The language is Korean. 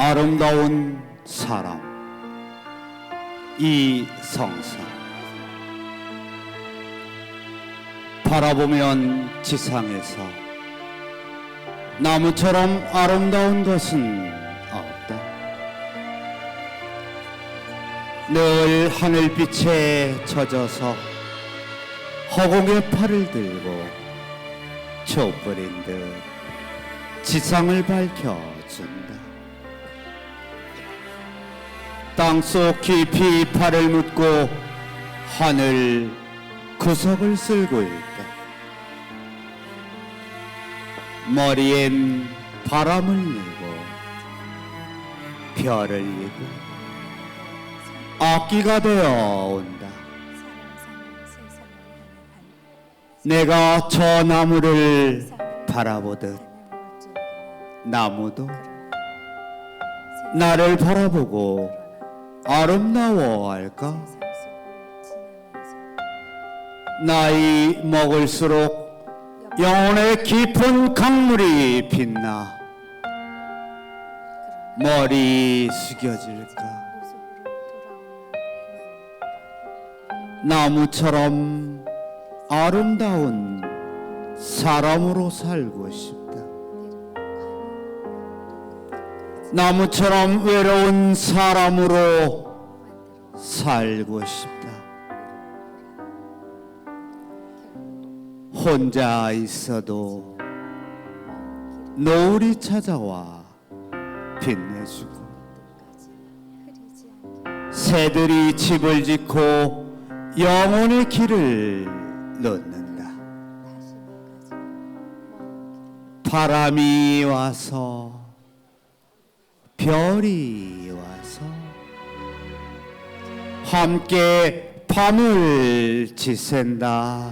아름다운 사람 이성사 바라보면 지상에서 나무처럼 아름다운 것은 없다. 늘 하늘빛에 젖어서 허공에 팔을 들고 촛불인 듯 지상을 밝혀준다. 땅속 깊이 팔을 묻고 하늘 구석을 쓸고 있다. 머리엔 바람을 내고 별을 이고 악기가 되어 온다. 내가 저 나무를 바라보듯 나무도 나를 바라보고 아름다워할까? 나이 먹을수록 영혼의 깊은 강물이 빛나 머리 숙여질까? 나무처럼 아름다운 사람으로 살고 싶다. 나무처럼 외로운 사람으로 살고 싶다. 혼자 있어도 노을이 찾아와 빛내주고 새들이 집을 짓고 영혼의 길을 놓는다. 바람이 와서 별이 와서 함께 밤을 지샌다.